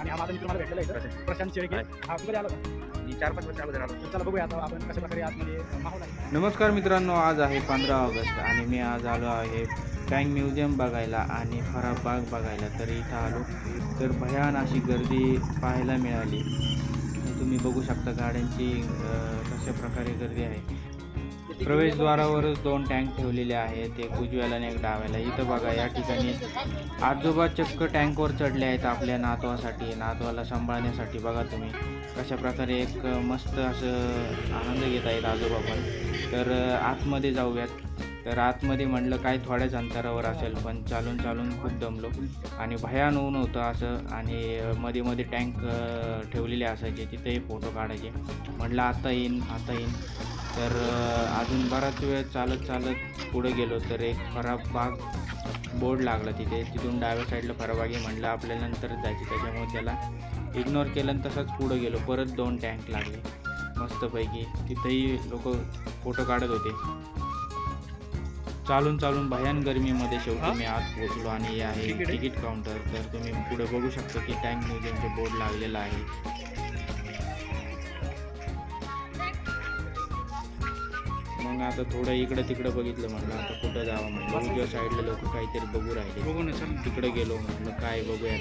आणि हा माझा मित्र मला भेटलेला आहे इथं, प्रशांत. शेळके. हा कधी आला? मी चार पाच वर्ष अगोदर आलो तर चला बघूया आता आपण कशा प्रकारे आतमध्ये माहोल आहे. नमस्कार मित्रांनो आज आहे पंधरा ऑगस्ट आणि मी आज आलो आहे टँक म्युझियम बघायला आणि फराब बाग बघायला. तर इथं आलो. तर भयान अशी गर्दी पाहायला मिळाली. तुम्ही बघू शकता गाड्यांची कशा प्रकारे गर्दी आहे. प्रवेशद्वारावरच दोन टँक ठेवलेले आहेत एक उजव्याला आणि एक डाव्याला. इथं बघा या ठिकाणी आजोबा चक्क टँकवर चढले आहेत आपल्या नातवासाठी नातवाला सांभाळण्यासाठी. बघा तुम्ही कशा प्रकारे एक मस्त असं आनंद घेत आहेत आजोबा पण. तर आतमध्ये जाऊयात. तर आतमध्ये म्हटलं काय थोड्याच अंतरावर असेल पण चालून चालून खूप दमलो. आणि भयान ऊन होतं असं आणि मध्ये मध्ये टँक ठेवलेले असायचे तिथेही फोटो काढायचे. म्हटलं आता येईन आता येईन. तर अजून बराच वेळ चालत चालत पुढे गेलो तर एक खराब बाग बोर्ड लागला तिथे. तिथून डाव्या साईडला फराबागी म्हटलं आपल्याला नंतर जायचं त्याच्यामुळे त्याला इग्नोर केलं आणि तसंच पुढं गेलो. परत दोन टँक लागले. मस्तपैकी. तिथेही लोक फोटो काढत होते. चालून चालून भयान गरमीमध्ये शेवटी मी आत पोहोचलो आणि हे आहे तिकीट काउंटर तर तुम्ही पुढे बघू शकता की टँक म्युझियमचे बोर्ड लागलेला आहे. मग आता थोडं इकडं तिकडं बघितलं म्हटलं आता कुठं जावं म्हटलं उजव्या साईडला लोक काहीतरी बघू राहिले. बघू ना तिकडे गेलो म्हटलं काय बघूया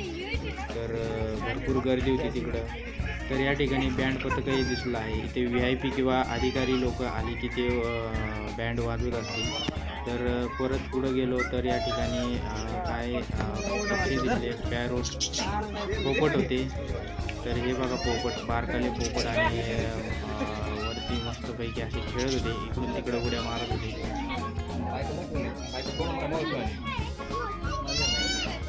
तर भरपूर गर्दी होती तिकडं. तर या ठिकाणी बँड पथकही दिसलं आहे. इथे व्ही आय पी किंवा अधिकारी लोक आली की ते बँड वाजवत असतील. तर परत पुढं गेलो तर या ठिकाणी काय पक्षी दिसले. पॅरोट पोपट होते. तर हे बघा पोपट बारकाले पोपट आणि मस्तपैकी असे खेळत होते. इकडून तिकडं उड्या मारत होते.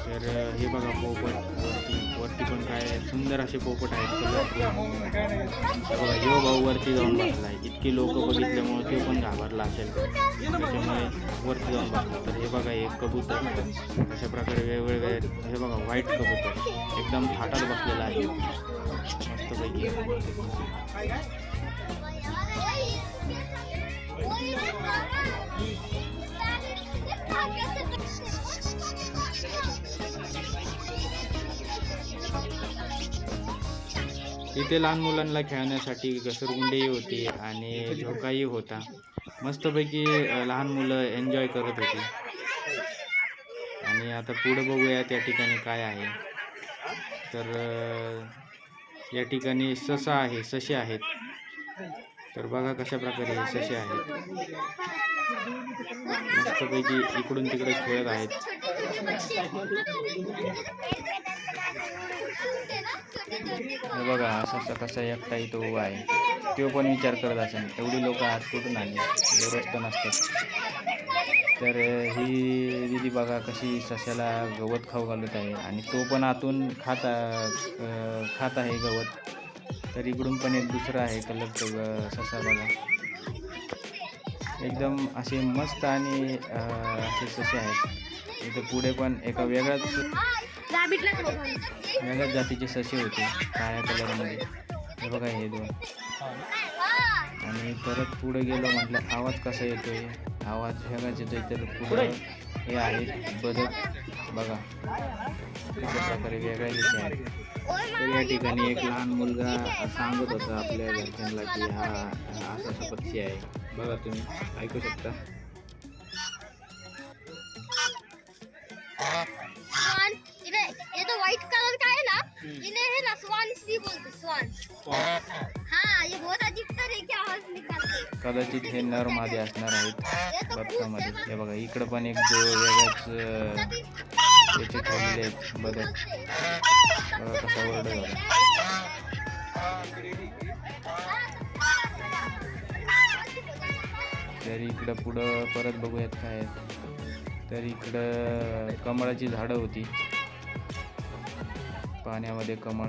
तर हे बघा पोपट वरती वरती पण काय सुंदर असे पोपट आहेत. कलरफुल बघा यो भाऊ वरती जाऊन बसलाय इतकी लोक बघितल्यामुळे ते पण घाबरला असेल. त्याच्यामुळे वरती जाऊन बसला. तर हे बघा एक कबूतर. अशा प्रकारे वेगवेगळे हे बघा व्हाईट कबूतर. एकदम थाटात बसलेला आहे. मस्तपैकी. तिथे लहान मुलांना खेळण्यासाठी घसरगुंडीही होती आणि झोकाही होता. मस्तपैकी लहान मुलं एन्जॉय करत होती. आणि आता पुढं बघूया त्या ठिकाणी काय आहे. तर या ठिकाणी ससा आहे ससे आहेत. तर बघा कशा प्रकारे हे ससे आहेत. मस्तपैकी इकडून तिकडे खेळत आहेत. हे बघा असा कसा एकटा इथं उभा आहे. तो पण विचार करत असेल एवढी लोक आज कुठून आली? दररोज तर नसतात. तर ही दिदी बघा कशी सशाला गवत खाऊ घालत आहे आणि तो पण आतून खात खात आहे गवत. तर इकडून पण एक दुसरा आहे कलर ग- ससा बघा. एकदम असे मस्त आणि असे ससे आहेत. इथं पुढे पण एका वेगळ्याच वेगळ्याच जातीचे ससे होते काळ्या कलरमध्ये. हे बघा हे दोन. आणि परत पुढे गेलो म्हटलं आवाज कसा येतोय? आवाज वेगळाच येतोय तर पुढं हे आहेत बदक बघा कशा प्रकारे वेगळ्या दिशा आहेत. तर या ठिकाणी एक लहान मुलगा सांगत होता आपल्या घरच्यांना की हा असा असा पक्षी आहे. बघा तुम्ही ऐकू शकता? इधर ये तो व्हाइट कलर का है ना? इन्हें है ना स्वान भी बोलते स्वान हाँ ये बहुत अजीब तरह की आवाज निकालते। कदाचित हे नर मादी असणार आहेत बदकामध्ये हे बघा इकडं पण एक जो वेगळ्याच अं, याचे ठेवलेले आहेत बदक कसा ओरडत होता तर इकडं पुढं परत बघूयात काय. तर इकडं कमळाची झाडं होती. पाण्यामध्ये कमळ.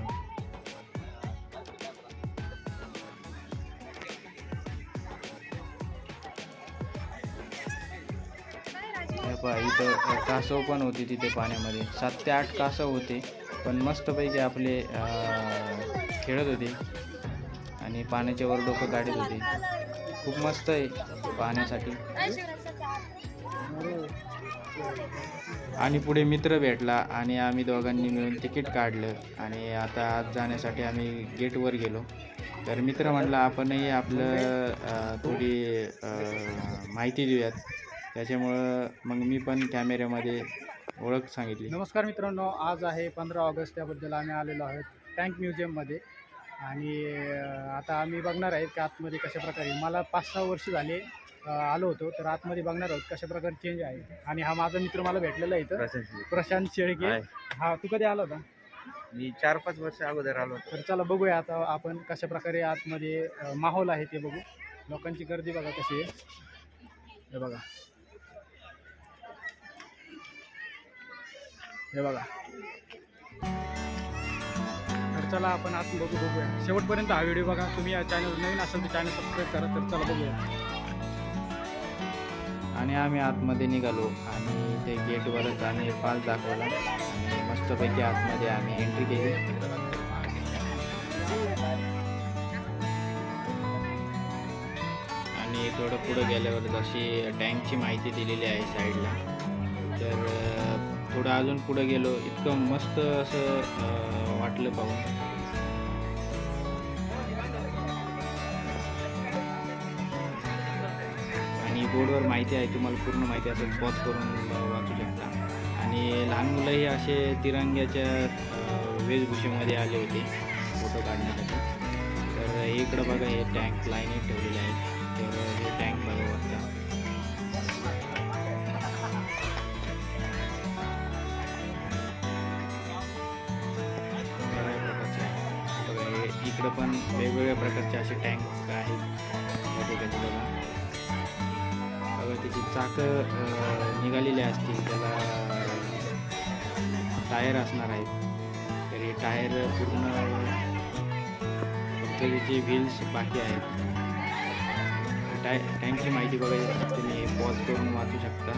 इथं कासव पण होती तिथे पाण्यामध्ये. सात ते आठ कासव होते पण मस्तपैकी आपले खेळत होते. आणि पाण्याच्या वर डोकं काढत होते. खूप मस्त आहे पाहण्यासाठी आणि पुढे मित्र भेटला आणि आम्ही दोघांनी मिळून तिकीट काढलं. आणि आता आज जाण्यासाठी आम्ही गेटवर गेलो. तर मित्र म्हटलं आपणही आपलं थोडी माहिती देऊयात. त्याच्यामुळं मग मी पण कॅमेऱ्यामध्ये ओळख सांगितली. नमस्कार मित्रांनो आज आहे पंधरा ऑगस्ट त्याबद्दल आम्ही आलेलो आहोत टँक म्युझियममध्ये. आणि आता आम्ही बघणार आहेत की आतमध्ये कशा प्रकारे मला पाच सहा वर्ष झाले आलो होतो तर आतमध्ये बघणार आहोत कशा प्रकारे चेंज आहे. आणि हा माझा मित्र मला भेटलेला आहे इथं. प्रशांत शेळके. हाय. हा तू कधी आला होता? मी चार पाच वर्ष अगोदर आलो होतो. तर चला बघूया आता आपण कशा प्रकारे आतमध्ये अं, माहोल आहे ते बघू. लोकांची गर्दी बघा कशी आहे. हे बघा. हे बघा. तर चला आपण आत बघू बघूया. शेवटपर्यंत हा व्हिडिओ बघा. तुम्ही या चॅनल नवीन असेल तर चॅनल सबस्क्राईब करा तर चला बघूया. आणि आम्ही आतमध्ये निघालो आणि ते गेटवरच आम्ही पास दाखवला. आणि मस्तपैकी आतमध्ये आम्ही एंट्री केली. आणि थोडं पुढं गेल्यावर जशी टँकची माहिती दिलेली आहे साईडला तर थोडं अजून पुढं गेलो. इतकं मस्त असं वाटलं पाहून. बोर्डवर माहिती आहे तुम्हाला पूर्ण माहिती असेल पॉज करून वाचू शकता. आणि लहान मुलंही असे तिरंग्याच्या वेशभूषेमध्ये आले होते फोटो काढण्यासाठी. तर इकडं बघा हे टँक लाईनीत ठेवलेले आहेत. तर हे टँक बघा वरचा. इकडं पण वेगवेगळ्या प्रकारचे असे टँक आहेत. त्या ठिकाणी बघा. बघा त्याची चाकं निघालेली असतील त्याला टायर असणार आहेत. तर हे टायर पूर्ण फक्त त्याचे व्हील्स बाकी आहेत. टाय टँकची माहिती बघायची तुम्ही पॉज करून वाचू शकता.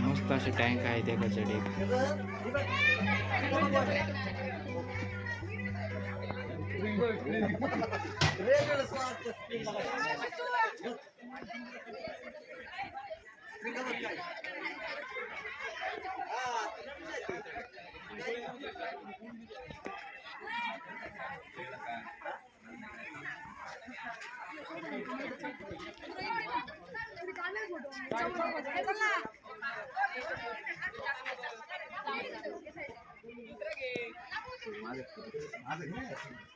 मस्त असे टँक आहे एकासाठी एक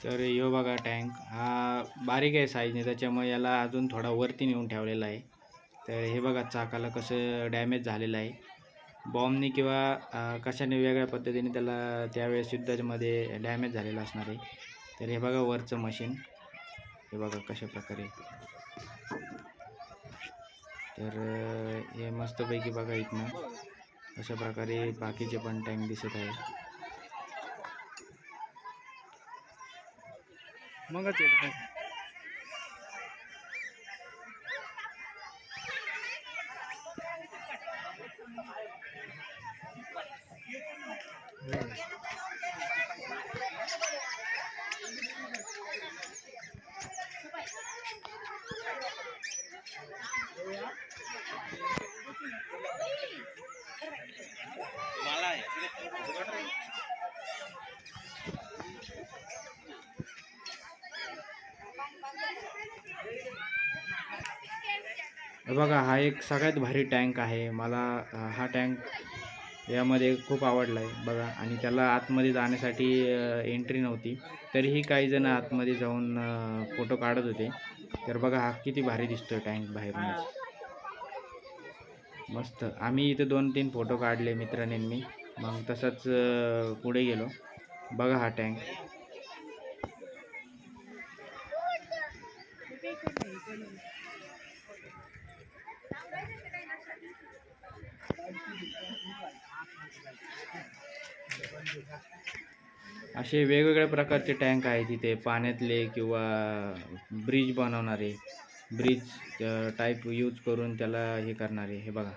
तर यो बघा टँक हा बारीक आहे साईजने त्याच्यामुळे याला अजून थोडा वरती नेऊन ठेवलेला आहे. तर हे बघा चाकाला कसं डॅमेज झालेलं आहे. बॉम्बनी किंवा कशाने वेगळ्या पद्धतीने त्याला त्यावेळेस युद्धामध्ये डॅमेज झालेलं असणार आहे. तर हे बघा वरचं मशीन हे बघा कशा प्रकारे. तर हे मस्तपैकी बघा इथनं. अशा प्रकारे बाकीचे पण टँक दिसत आहे. Mga 妹 बघा हा एक सगळ्यात भारी टँक आहे. मला हा टँक यामध्ये खूप आवडला आहे बघा. आणि त्याला आतमध्ये जाण्यासाठी एंट्री नव्हती. तरीही काही जण आतमध्ये जाऊन फोटो काढत होते. तर बघा हा किती भारी दिसतो टँक बाहेरूनच. मस्त. आम्ही इथे दोन तीन फोटो काढले मित्रांनी. मी मग तसंच पुढे गेलो. बघा हा टँक असे वेगवेगळ्या प्रकारचे टँक आहेत तिथे पाण्यातले किंवा ब्रिज बनवणारे ब्रिज टाईप यूज करून त्याला हे करणारे हे बघा.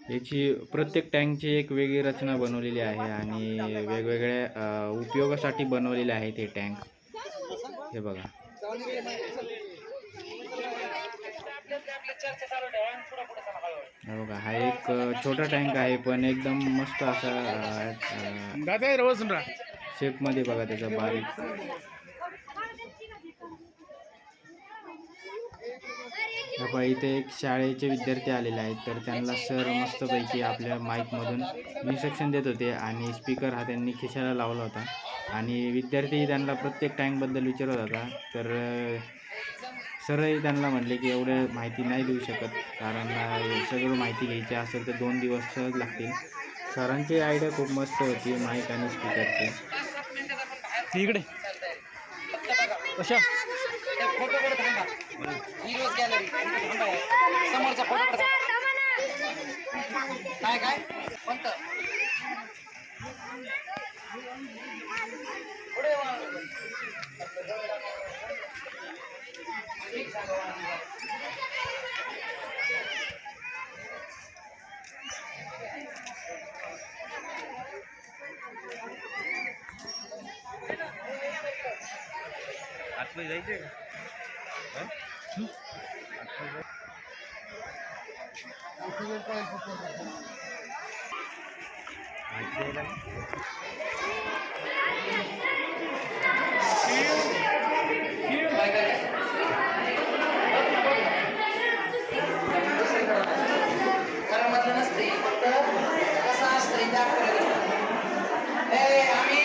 याची प्रत्येक टँकची एक वेगळी रचना बनवलेली आहे आणि वेगवेगळ्या उपयोगासाठी बनवलेले आहे ते टँक. हे बघा. बघा हा एक छोटा टँक आहे पण एकदम मस्त असा शेपमध्ये बघा त्याचा बारीक. हे पहा इथे एक शाळेचे विद्यार्थी आलेले आहेत तर त्यांना सर मस्तपैकी आपल्या माईकमधून इन्स्ट्रक्शन देत होते आणि स्पीकर हा त्यांनी खिशाला लावला होता. आणि विद्यार्थी त्यांना प्रत्येक टँकबद्दल विचारत होता. तर सरही त्यांना म्हणले की एवढं माहिती नाही देऊ शकत. कारण सगळं माहिती घ्यायची असेल तर दोन दिवस सहज लागतील. सरांची आयडिया खूप मस्त होती माईक आणि स्पीकरची इकडे. कशा आतमध्ये जायचंय का माहिती द्यायला कारण আমি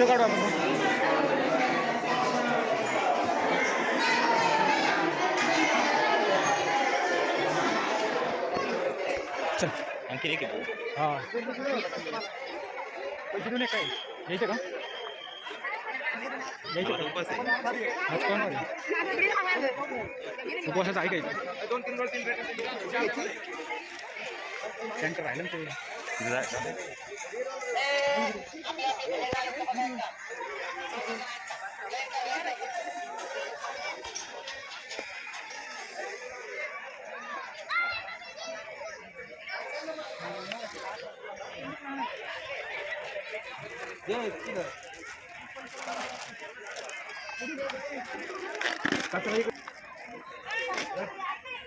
फोटो काढू आपण. आणखी एक. हा. पैसे देऊन काय यायचं का? उपवासाचं ऐकायचं. सेंटर राहिलं ना ते तिथं जा. कचरा इकडे अंड्यात पिशवीच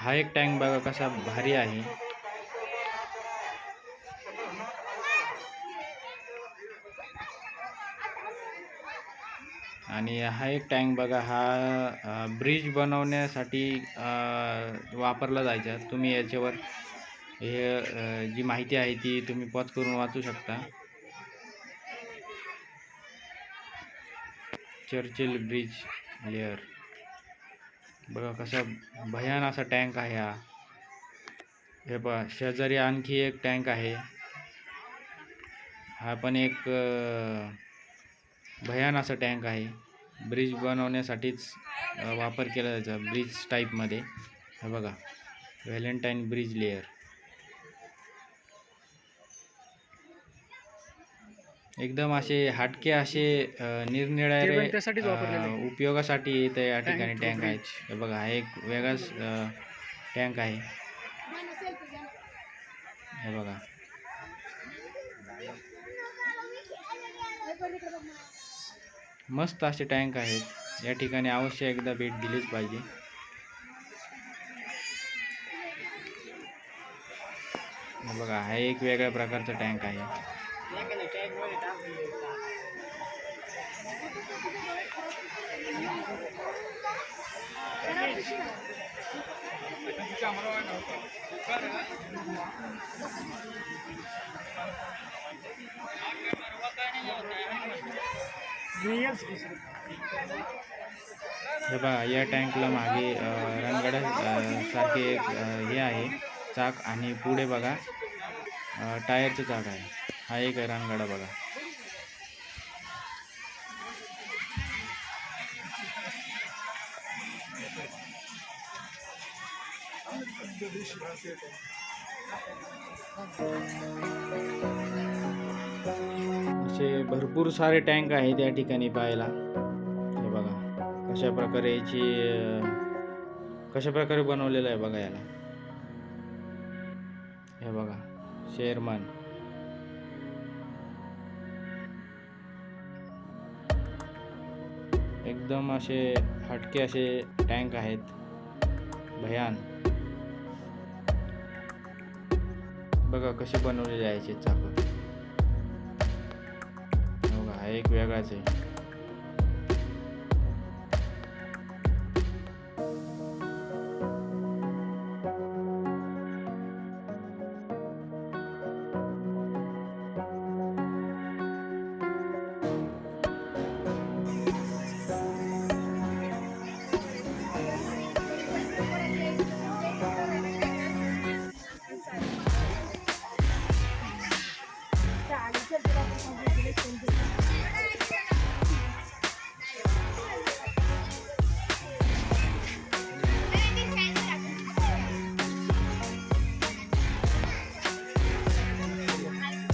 हा एक टँक बघा कसा भारी आहे. आणि हा एक टँक बघा हा ब्रिज बनवण्यासाठी वापरला जायचा. तुम्ही याच्यावर हे जी माहिती आहे ती तुम्ही पॉज करून वाचू शकता. चर्चिल ब्रिज लेअर बघा कसा भयान असा टँक आहे हा. हे बघा शेजारी आणखी एक टँक आहे. हा पण एक भयान असा टँक आहे. ब्रिज बनवण्यासाठीच वापर केला जायचा ब्रिज टाईपमध्ये हे बघा व्हॅलेंटाईन ब्रिज लेअर एकदम असे हटके असे ते निरनिराळे उपयोगासाठी इथे या ठिकाणी टँक आहेत. हे बघा हा एक वेगळाच टँक आहे. हे बघा. मस्त असे टँक आहेत. या ठिकाणी अवश्य एकदा भेट दिलीच पाहिजे. बघा हा एक वेगळ्या प्रकारचा टँक आहे. बघा या टँकला मागे रंगड सारखे एक हे आहे चाक आणि पुढे बघा टायरचं चाक आहे. हा एक आहे रानगाडा बघा. असे भरपूर सारे टँक आहेत या ठिकाणी पाहायला. हे बघा कशा प्रकारे याची कशा प्रकारे बनवलेलं आहे बघा याला. हे बघा शेरमान. एकदम असे हटके असे टँक आहेत. भयान. बघा कसे बनवलेले आहे चाकू. बघा हा एक वेगळाच आहे.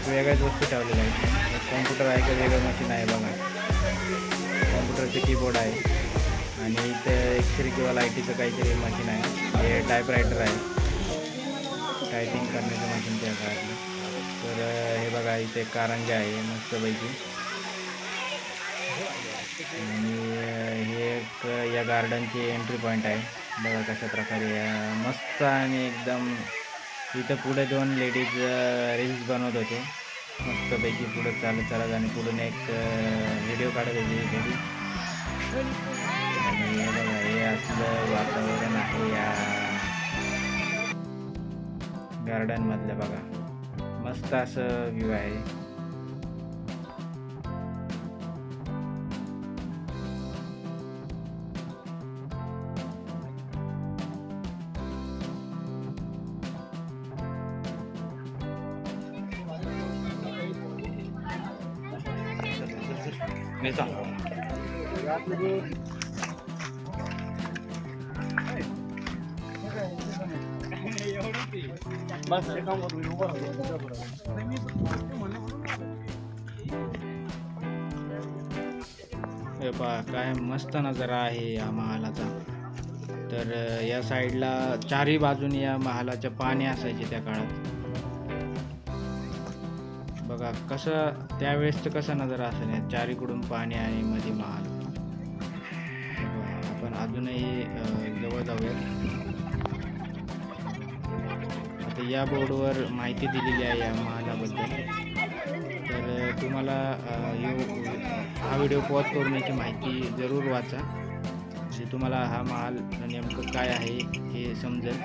एक वेगळ्याच वस्तू ठेवलेल्या आहे कॉम्प्युटर आहे का वेगळं मशीन आहे बघा. कॉम्प्युटरचे कीबोर्ड आहे. आणि इथे एक्सरे किंवा लाईटीचं काहीतरी मशीन आहे. हे टायपरायटर आहे. करण्याचं मशीन त्या काळातलं. तर हे बघा इथे कारंजा आहे मस्तपैकी. आणि हे एक या गार्डनची एंट्री पॉईंट आहे. बघा कशा प्रकारे मस्त आणि एकदम इथं पुढे दोन लेडीज रील्स बनवत होते. मस्तपैकी पुढं चालत चालत आणि पुढून एक व्हिडिओ काढत होती लेडीज. आणि हे बघा हे असलं वातावरण आहे या गार्डनमधलं बघा. मस्त असं व्ह्यू आहे. हे पहा काय मस्त नजारा आहे या महालाचा. तर या साईडला चारही बाजूने या महालाच्या पाणी असायचे त्या काळात. बघा कसं त्यावेळेस कसं नजारा असेल चारीकडून पाणी आणि मध्ये महाल. आपण अजूनही जवळ जाऊयात. आता या बोर्डवर माहिती दिलेली आहे या महालाबद्दल. तर तुम्हाला यो- हा व्हिडिओ पॉज करून याची माहिती जरूर वाचा. म्हणजे तुम्हाला हा महाल नेमकं काय आहे हे समजेल.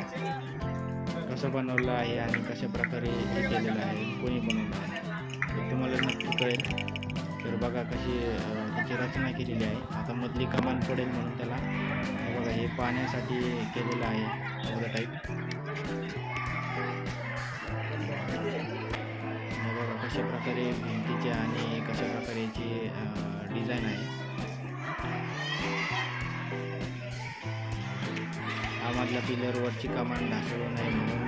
कसं बनवलं आहे आणि कशा प्रकारे हे केलेलं आहे कोणी बनवलं आहे तर तुम्हाला नक्की कळेल. तर बघा कशी त्याची रचना केलेली आहे. आता मधली कमान पडेल म्हणून त्याला. बघा हे पाण्यासाठी केलेलं आहे एवढं टाईप हे बघा कशा प्रकारे भिंतीचे आणि कशा प्रकारे याची डिझाईन आहे. हा मधला पिलरवरची कमांड ढासळू नये म्हणून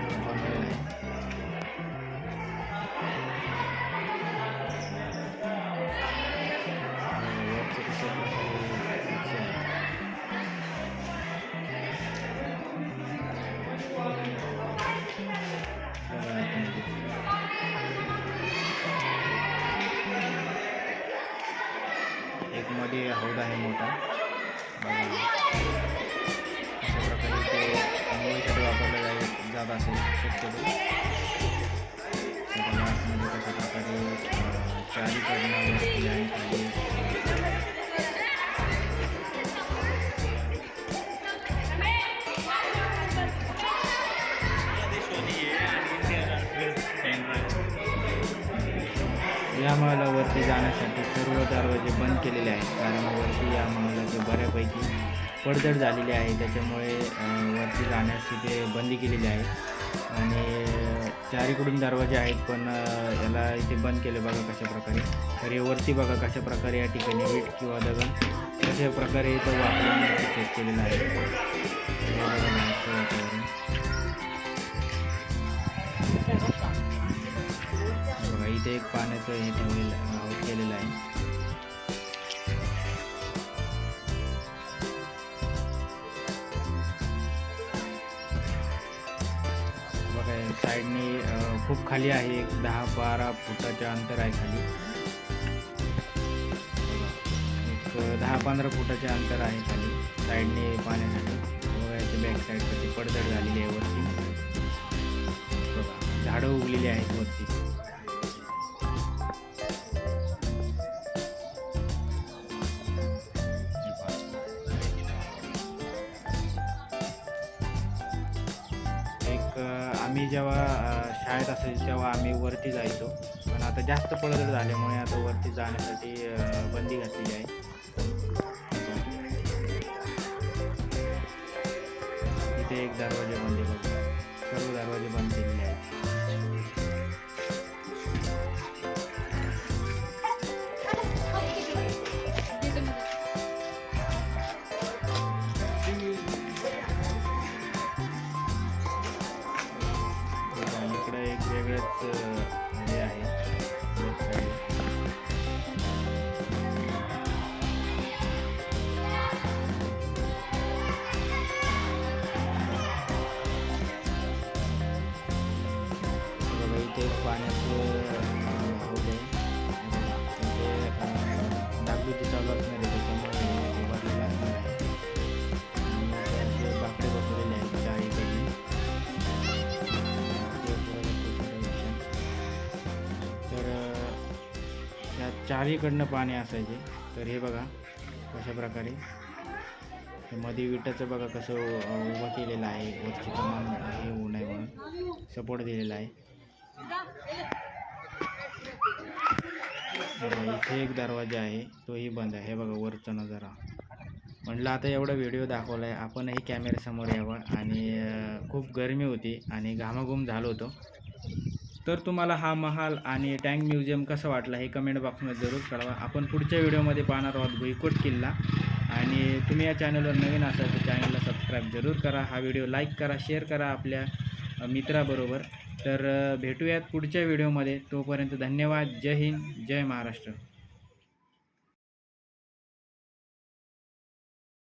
या महालावरती जाण्यासाठी सर्व दरवाजे बंद केलेले आहेत. कारण वरती या महालाचे बऱ्यापैकी पडझड झालेली आहे. त्याच्यामुळे वरती जाण्यास तिथे बंदी केलेली आहे. आणि चारीकडून दरवाजे आहेत पण याला इथे बंद केले बघा कशा प्रकारे. तर हे वरती बघा कशा प्रकारे या ठिकाणी वीट किंवा दगड कशा प्रकारे इथं वापरून चेक केलेलं आहे. इथे एक पाण्याचं हे ठेवलेलं केलेलं आहे. बघा साईडनी खूप खाली आहे एक दहा बारा फुटाच्या अंतर आहे खाली. एक दहा पंधरा फुटाचे अंतर आहे खाली साईडने पाण्यासाठी. बघायचं बॅक साईड कशी पडझड झालेली आहे वरती. बघा झाडं उगलेली आहेत वरती. असेल तेव्हा आम्ही वरती जायचो. पण आता जास्त पडझड झाल्यामुळे आता वरती जाण्यासाठी बंदी घातलेली आहे. चारीकडनं पाणी असायचे. तर हे बघा कशा प्रकारे? हे मध्ये विटाचं बघा कसं उभं केलेलं आहे. वरची कमान हे होऊ नये म्हणून. सपोर्ट दिलेला आहे. इथे एक दरवाजा आहे. तोही बंद आहे. हे बघा वरचा नजारा. म्हटलं आता एवढा व्हिडिओ दाखवला आहे आपणही कॅमेऱ्यासमोर यावं. आणि खूप गरमी होती आणि घामाघूम झालो होतो. तर तुम्हाला हा महाल आणि टँक म्युझियम कसं वाटलं हे कमेंट बॉक्समध्ये जरूर कळवा. आपण पुढच्या व्हिडिओमध्ये पाहणार आहोत भुईकोट किल्ला. आणि तुम्ही या चॅनलवर नवीन असाल तर चॅनलला सबस्क्राईब जरूर करा. हा व्हिडिओ लाईक करा शेअर करा आपल्या मित्राबरोबर. तर भेटूयात पुढच्या व्हिडिओमध्ये. तोपर्यंत धन्यवाद. जय हिंद. जय महाराष्ट्र.